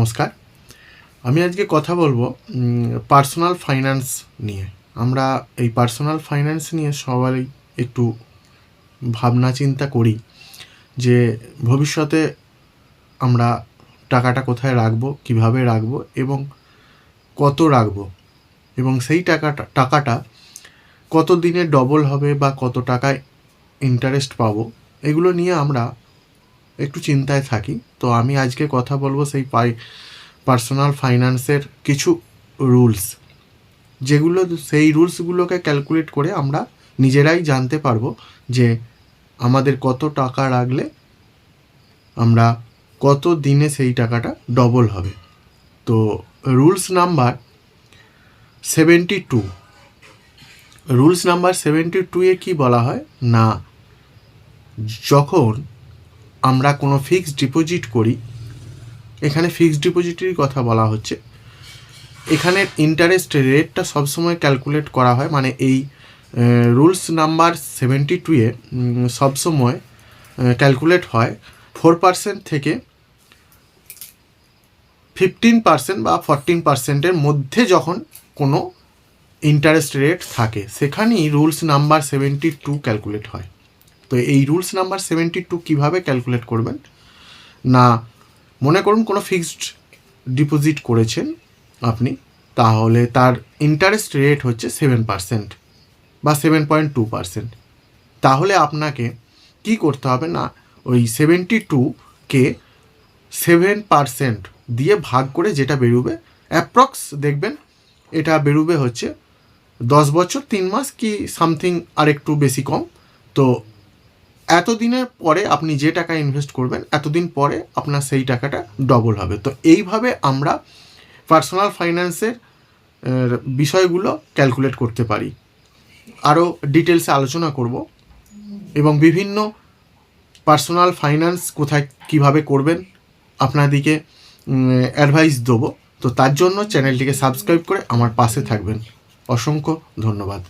নমস্কার। আমি আজকে কথা বলব পার্সোনাল ফাইন্যান্স নিয়ে। আমরা এই পার্সোনাল ফাইন্যান্স নিয়ে সবাই একটু ভাবনা চিন্তা করি যে ভবিষ্যতে আমরা টাকাটা কোথায় রাখব, কীভাবে রাখব এবং কত রাখব এবং সেই টাকাটা টাকাটা কত দিনে ডবল হবে বা কত টাকায় ইন্টারেস্ট পাবো, এগুলো নিয়ে আমরা একটু চিন্তায় থাকি। তো আমি আজকে কথা বলব সেই পাই পার্সোনাল ফাইন্যান্সের কিছু রুলস যেগুলো, সেই রুলসগুলোকে ক্যালকুলেট করে আমরা নিজেরাই জানতে পারব যে আমাদের কত টাকা রাখলে আমরা কত দিনে সেই টাকাটা ডবল হবে। তো rules number seventy two rules number seventy টুয়ে কী বলা হয়? না, যখন আমরা কোনো ফিক্সড ডিপোজিট করি, এখানে ফিক্সড ডিপোজিটেরই কথা বলা হচ্ছে। এখানের ইন্টারেস্ট রেটটা সবসময় ক্যালকুলেট করা হয় মানে এই রুলস নাম্বার সেভেন্টি টুয়ে সবসময় ক্যালকুলেট হয় ফোর পার্সেন্ট থেকে ফিফটিন পার্সেন্ট বা ফরটিন পার্সেন্টের মধ্যে যখন কোনো ইন্টারেস্ট রেট থাকে, সেখানেই rules number seventy two calculate হয়। তো এই রুলস নাম্বার সেভেন্টি টু কীভাবে ক্যালকুলেট করবেন? না, মনে করুন কোনো ফিক্সড ডিপোজিট করেছেন আপনি, তাহলে তার ইন্টারেস্ট রেট হচ্ছে সেভেন পার্সেন্ট বা সেভেন পয়েন্ট টু পার্সেন্ট তাহলে আপনাকে কি করতে হবে না, ওই সেভেন্টি টুকে সেভেন পার্সেন্ট দিয়ে ভাগ করে যেটা বেরোবে অ্যাপ্রক্স দেখবেন, এটা বেরোবে হচ্ছে দশ বছর, তিন মাস কি সামথিং আর একটু বেশি কম। তো এতদিনের পরে আপনি যে টাকা ইনভেস্ট করবেন, এতদিন পরে আপনার সেই টাকাটা ডবল হবে। তো এইভাবে আমরা পার্সোনাল ফাইন্যান্সের বিষয়গুলো ক্যালকুলেট করতে পারি। আরও ডিটেলসে আলোচনা করব এবং বিভিন্ন পার্সোনাল ফাইন্যান্স কোথায় কীভাবে করবেন আপনাদিকে অ্যাডভাইস দেবো। তো তার জন্য চ্যানেলটিকে সাবস্ক্রাইব করে আমার পাশে থাকবেন। অসংখ্য ধন্যবাদ।